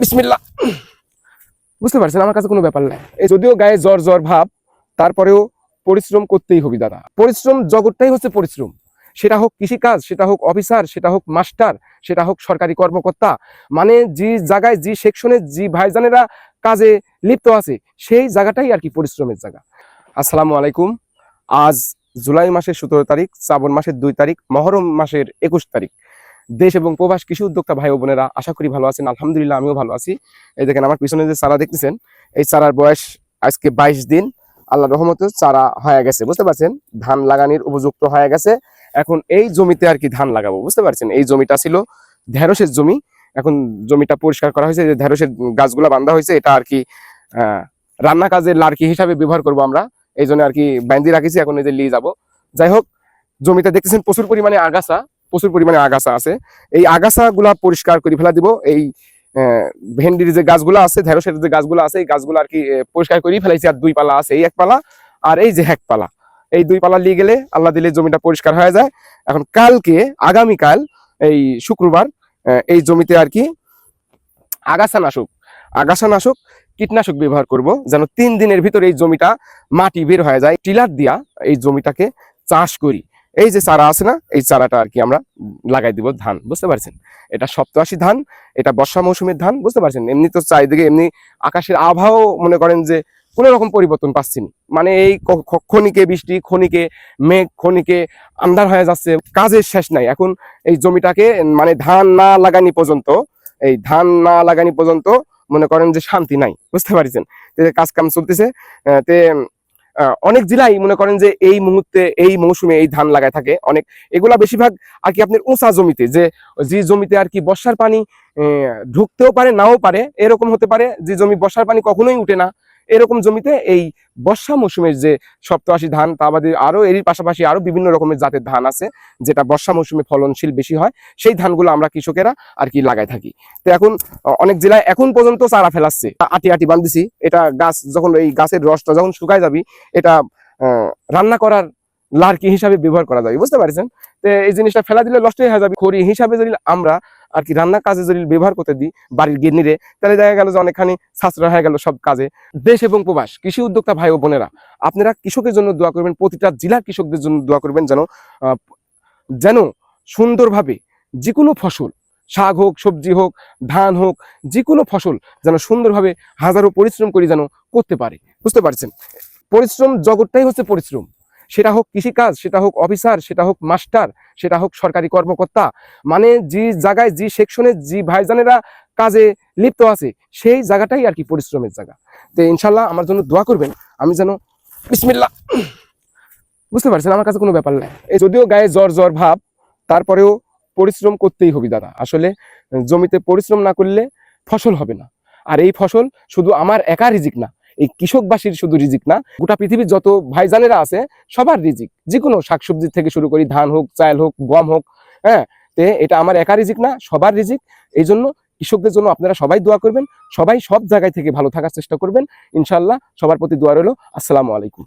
বিসমিল্লাহ। বুঝতে পারছেন, আমার কাছে কোনো ব্যাপার নাই। এই যদিও গায়ে জ্বর জ্বর ভাব, তারপরেও পরিশ্রম করতেই হবে দাদা। পরিশ্রম জগৎটাই হচ্ছে পরিশ্রম। সেটা হোক কৃষিকাজ, সেটা হোক অফিসার, সেটা হোক মাস্টার, সেটা হোক সরকারি কর্মকর্তা মানে যে জায়গায়, যে সেকশনে যে ভাইজানেরা কাজে লিপ্ত আছে, সেই জায়গাটাই আর কি পরিশ্রমের জায়গা। আসসালামু আলাইকুম। আজ জুলাই মাসের সতেরো তারিখ, শ্রাবণ মাসের দুই তারিখ, মহরম মাসের একুশ তারিখ। দেশ এবং প্রবাস কৃষি উদ্যোক্তা ভাই বোনেরা, আশা করি ভালো আছেন, আলহামদুলিল্লাহ আমিও ভালো আছি। এই দেখেন আমার পিছনে যে চারা দেখতেছেন, এই চারার বয়স আজকে বাইশ দিন, আল্লাহ রহমতে চারা হয়ে গেছে, বুঝতে পারছেন? ধান লাগানির উপযুক্ত হয়ে গেছে। এখন এই জমিতে আর কি ধান লাগাবো, বুঝতে পারছেন? এই জমিটা ছিল ঢেঁড়সের জমি, এখন জমিটা পরিষ্কার করা হয়েছে যে ঢেঁড়সের গাছগুলা বান্ধা হয়েছে, এটা আর কি রান্না কাজের লার্কি হিসাবে ব্যবহার করব আমরা, এই জন্য আর কি বাইন্দি রাখিছি, এখন এই যে নিয়ে যাব। যাই হোক, জমিতে দেখতেছেন প্রচুর পরিমাণে আগাছা প্রচুর পরিমাণে আগাছা আছে। এই আগাছা গুলা পরিষ্কার করে ফেলা দিব। এই ভেন্ডির যে গাছগুলো আছে, ঢেঁড়সের যে গাছগুলো আছে, এই গাছগুলো আর কি পরিষ্কার করেই ফেলাইছি। আর দুই পালা আছে, এই এক পালা আর এই যে এক পালা এই দুই পালা নিয়ে গেলে আল্লাহ দিলে জমিটা পরিষ্কার হয়ে যায়। এখন কালকে, আগামীকাল, এই শুক্রবার এই জমিতে আর কি আগাছা নাশক আগাছা নাশক কীটনাশক ব্যবহার করব, যেন তিন দিনের ভিতরে এই জমিটা মাটি বের হয়ে যায়। টিলার দিয়া এই জমিটাকে চাষ করি। এই যে চারা আছে না, এই চারাটা আর কি আমরা লাগাই দিব ধান, বুঝতে পারছেন? এটা সপ্তআশি ধান, এটা বর্ষা মৌসুমের ধান, বুঝতে পারছেন? এমনি তো চারিদিকে এমনি আকাশের আবহাওয়া মনে করেন যে কোনো রকম পরিবর্তন পাচ্ছি। মানে এই ক- ক- ক্ষণিকে বৃষ্টি, ক্ষণিকে মেঘ, ক্ষণিকে আন্ধার হয়ে যাচ্ছে, কাজের শেষ নাই। এখন এই জমিটাকে মানে ধান না লাগানি পর্যন্ত, এই ধান না লাগানি পর্যন্ত মনে করেন যে শান্তি নাই, বুঝতে পারছেন? কাজ কাম চলতেছে তে অনেক জেলায় মনে করেন যে এই মুহূর্তে, এই মৌসুমে এই ধান লাগায় থাকে। অনেক, এগুলা বেশিরভাগ আর কি আপনার উঁচা জমিতে, যে যে জমিতে আর কি বর্ষার পানি ঢুকতেও পারে, নাও পারে, এরকম হতে পারে, যে জমি বর্ষার পানি কখনোই উঠে না। এরকম জমিতে এই বর্ষা মৌসুমের যে সপ্তআশি ধান, তা বাদে আরও এরই পাশাপাশি আরও বিভিন্ন রকমের জাতের ধান আছে, যেটা বর্ষা মৌসুমে ফলনশীল বেশি হয়, সেই ধানগুলো আমরা কৃষকেরা আর কি লাগাই থাকি। তো এখন অনেক জেলায় এখন পর্যন্ত চারা ফেলাচ্ছে। আটি আটি বান্ধিছি, এটা গাছ যখন এই গাছের রসটা যখন শুকায় যাবি, এটা রান্না করার লার্কি হিসাবে ব্যবহার করা যাবে, বুঝতে পারছেন? তো এই জিনিসটা ফেলা দিলে নষ্ট হয়ে যাবে। খড়ি হিসাবে যদি আমরা আর কি রান্না কাজে যদি ব্যবহার করতে দিই বাড়ির গিরনিরে তাহলে দেখা গেল যে অনেকখানি সাশ্রয় হয়ে গেল সব কাজে। দেশ এবং প্রবাস, কৃষি উদ্যোক্তা ভাই ও বোনেরা, আপনারা কৃষকের জন্য দোয়া করবেন, প্রতিটা জেলার কৃষকদের জন্য দোয়া করবেন যেন যেন সুন্দরভাবে যে কোনো ফসল, শাক হোক, সবজি হোক, ধান হোক যে কোনো ফসল যেন সুন্দরভাবে হাজারো পরিশ্রম করে যেন করতে পারে। বুঝতে পারছেন? পরিশ্রম জগৎটাই হচ্ছে পরিশ্রম। সেটা হোক কৃষিকাজ, সেটা হোক অফিসার, সেটা হোক মাস্টার, সেটা হোক সরকারি কর্মকর্তা মানে যে জায়গায়, যে সেকশনে যে ভাইজানেরা কাজে লিপ্ত আছে, সেই জায়গাটাই আর কি পরিশ্রমের জায়গা। তো ইনশাল্লাহ আমার জন্য দোয়া করবেন, আমি যেন বিসমিল্লাহ, বুঝতে পারছেন? আমার কাছে কোনো ব্যাপার নাই। এই যদিও গায়ে জ্বর জ্বর ভাব, তারপরেও পরিশ্রম করতেই হবে দাদা। আসলে জমিতে পরিশ্রম না করলে ফসল হবে না। আর এই ফসল শুধু আমার একা রিজিক না এই কৃষকবাসীর শুধু রিজিক না, গোটা পৃথিবীর যত ভাইজানেরা আছে, সবার রিজিক। যে কোনো শাকসবজি থেকে শুরু করি, ধান হোক, চাল হোক, গম হোক হ্যাঁ তে এটা আমার একা রিজিক না, সবার রিজিক। এই জন্য কৃষকদের জন্য আপনারা সবাই দোয়া করবেন, সবাই সব জায়গায় থেকে ভালো থাকার চেষ্টা করবেন। ইনশাল্লাহ সবার প্রতি দোয়া রইল। আসসালামু আলাইকুম।